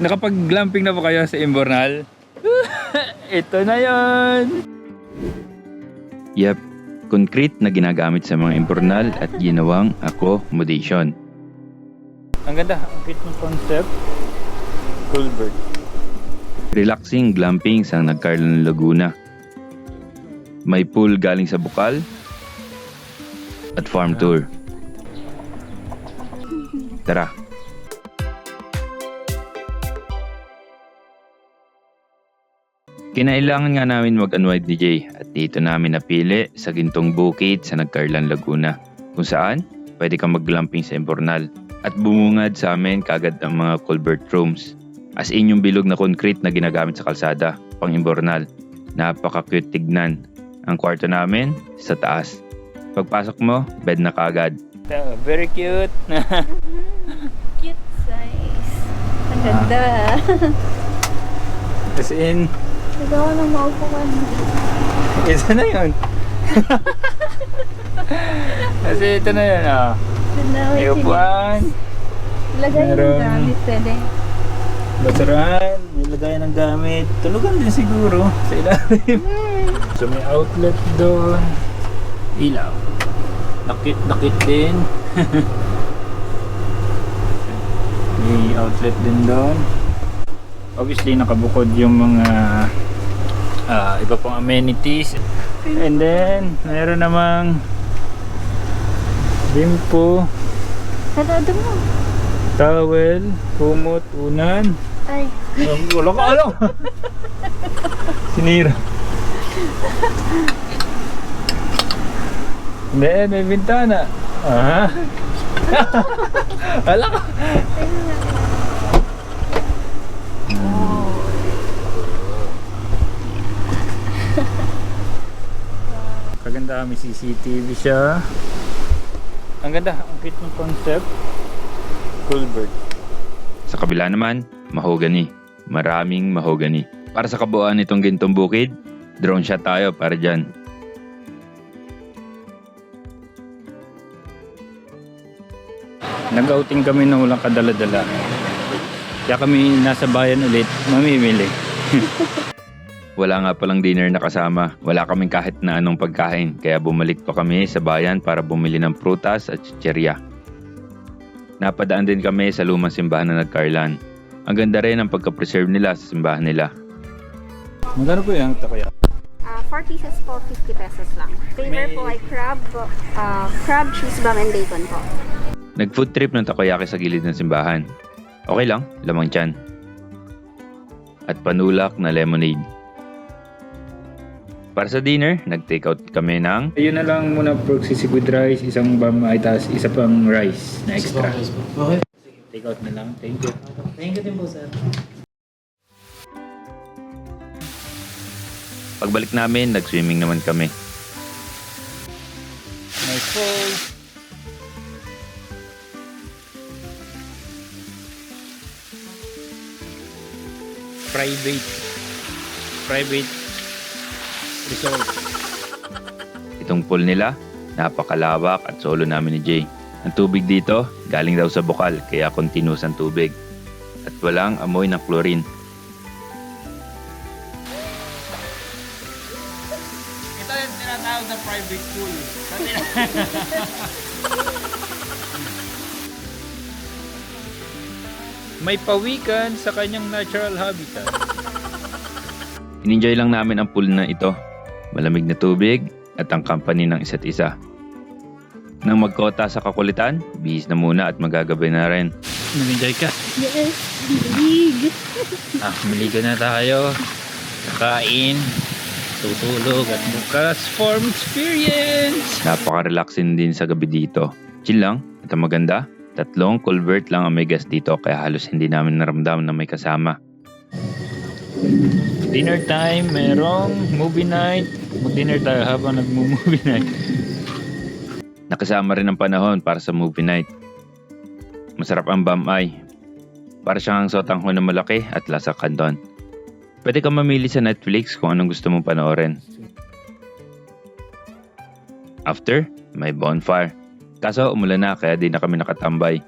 Nakapag-glamping na po kayo sa Imbornal? Ito na yon. Yep, concrete na ginagamit sa mga imbornal at ginawang accommodation. Ang ganda, ang cute ng concept. Culvert. Relaxing glamping sa Nagcarlan Laguna. May pool galing sa Bukal at farm tour. Tara. Kinailangan nga namin mag-unwind ni Jay at dito namin napili sa Gintong Bukid sa Nagcarlan, Laguna kung saan pwede kang mag-glamping sa Imbornal at bumungad sa amin kagad ang mga culvert rooms as in yung bilog na concrete na ginagamit sa kalsada pang Imbornal. Napaka-cute tignan. Ang kwarto namin sa taas. Pagpasok mo, bed na kagad. Very cute. Cute size. Ang ganda. as in, Nang maupo ka. Isa na yun. Kasi ito na yun ko May upuan, Lagay yung Meron- gamit pwede. basuran, may lagayan ng gamit. Tulugan din siguro sa ilalim. So may outlet doon. Ilaw. Nakit, nakit din. may outlet din doon. Obviously nakabukod yung mga ah, iba pang amenities. And then, mayroon namang bimpo, Sarado mo. towel, kumot, unan. Ay. Um, wala ka alam. Sinira. Hindi, may bintana. Ah. Wala ka. Kaganda, may CCTV siya. Ang ganda, ang cute ng concept. Culvert. Sa kabila naman, mahogany. Maraming mahogany. Para sa kabuuan nitong gintong bukid, drone shot tayo para dyan. Nag-outing kami na walang kadala-dala. Kaya kami nasa bayan ulit, mamimili. Wala nga palang dinner na kasama. Wala kaming kahit na anong pagkain. Kaya bumalik pa kami sa bayan para bumili ng prutas at chicherya. Napadaan din kami sa lumang simbahan na nagkarlan. Ang ganda rin ang pagka-preserve nila sa simbahan nila. Magkano po yung takoya? Ah, 4 pieces po, 50 pesos lang. Flavor May- po ay crab, ah, crab, cheese bomb, and bacon po. Nag-food trip ng takoyaki sa gilid ng simbahan. Okay lang, lamang tiyan. At panulak na lemonade. Para sa dinner, nag-take out kami ng... Ayun na lang muna pork sisig with rice, isang bam ay tas isa pang rice na extra. Okay. Take out na lang, thank you. Thank you din po, sir. Pagbalik namin, nag-swimming naman kami. Nice fall. Private. Private resort. Itong pool nila, napakalawak at solo namin ni Jay. Ang tubig dito, galing daw sa bukal, kaya continuous ang tubig. At walang amoy ng chlorine. Ito yung tinatawag na private pool. may pawikan sa kanyang natural habitat. Ininjoy lang namin ang pool na ito. Malamig na tubig at ang company ng isa't isa. Nang magkota sa kakulitan, bihis na muna at magagabi na rin. Nag-enjoy ka? Yes, big. Ah, maligo na tayo. Kain, tutulog at bukas farm experience. Napaka-relaxing din sa gabi dito. Chill lang at ang maganda, tatlong culvert lang ang may gas dito kaya halos hindi namin naramdaman na may kasama. Dinner time, merong movie night. Mag-dinner tayo habang nag-movie night. Nakasama rin ang panahon para sa movie night. Masarap ang bamay. Para siyang ang sotangho na malaki at lasa kanton. Pwede kang mamili sa Netflix kung anong gusto mong panoorin. After, may bonfire. Kaso umulan na kaya di na kami nakatambay.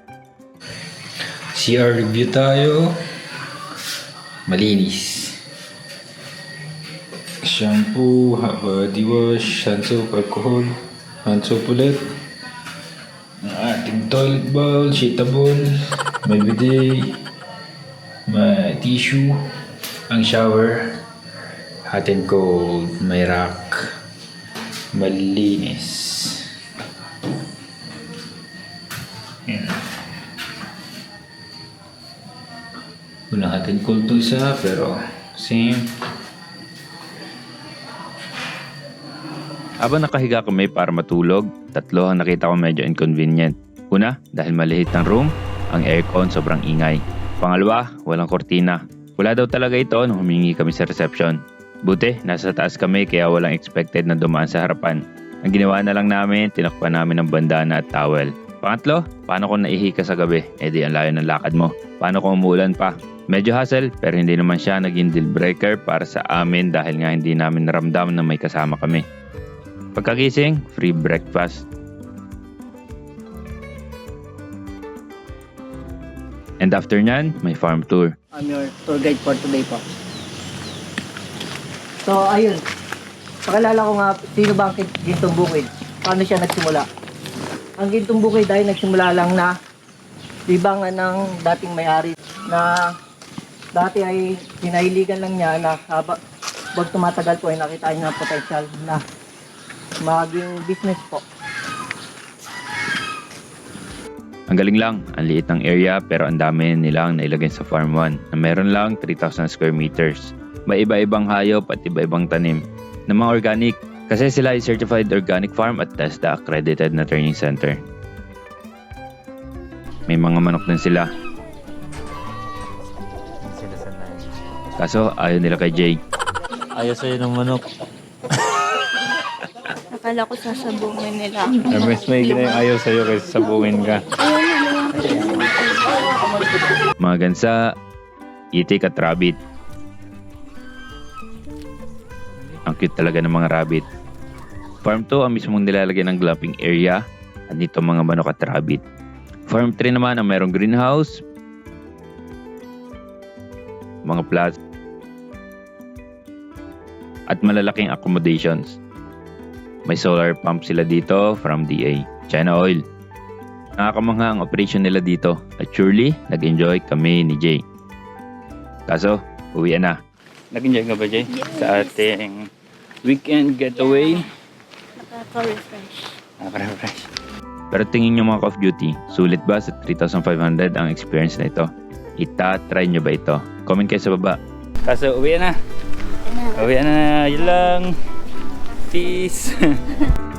CR review tayo. Malinis. Shampoo, body wash, hand soap, alcohol, hand soap ulit. Ang ating toilet bowl, sheetable, may bidet, may tissue, ang shower, hot and cold, may rack, malinis. Yan. Unang hot and cold to isa, pero same. Habang nakahiga kami para matulog, tatlo ang nakita ko medyo inconvenient. Una, dahil malihit ng room, ang aircon sobrang ingay. Pangalawa, walang kortina. Wala daw talaga ito nung humingi kami sa reception. Buti, nasa taas kami kaya walang expected na dumaan sa harapan. Ang ginawa na lang namin, tinakpan namin ng bandana at towel. Pangatlo, paano kung naihi ka sa gabi? E di ang layo ng lakad mo. Paano kung umuulan pa? Medyo hassle, pero hindi naman siya naging deal breaker para sa amin dahil nga hindi namin naramdaman na may kasama kami. Pagkagising, free breakfast. And after nyan, may farm tour. I'm your tour guide for today po. So, ayun. Pakilala ko nga, sino ba ang Gin- Gintong Bukid? Paano siya nagsimula? Ang Gintong Bukid ay nagsimula lang na libangan ng dating may-ari na dati ay pinahiligan lang niya na haba, wag tumatagal po ay nakita niya ng potential na maging business po. Ang galing lang, ang liit ng area pero ang dami nilang nailagay sa Farm 1 na meron lang 3,000 square meters. May iba-ibang hayop at iba-ibang tanim na organic kasi sila ay certified organic farm at TESDA accredited na training center. May mga manok din sila. Kaso ayaw nila kay Jay. Ayaw sa'yo ng manok. Akala ko sasabungin nila. Mas may yung ayaw sa'yo kaysa sabungin ka. Mga gansa, itik at rabbit. Cute talaga ng mga rabbit. Farm 2 ang mismong nilalagyan ng glamping area at dito mga manok at rabbit. Farm 3 naman ang merong greenhouse, mga plants, at malalaking accommodations. May solar pump sila dito from DA, China Oil. Nakakamangha ang operation nila dito at surely nag-enjoy kami ni Jay. Kaso, uwi na. Nag-enjoy ka ba, Jay? Sa ating weekend getaway. Nakaka-refresh. Nakaka-refresh. Pero tingin nyo mga Call of Duty, sulit ba sa 3,500 ang experience na ito? Ita-try nyo ba ito? Comment kayo sa baba. Kaso, uwi na. Ano? Uwi na. Yun lang. Peace.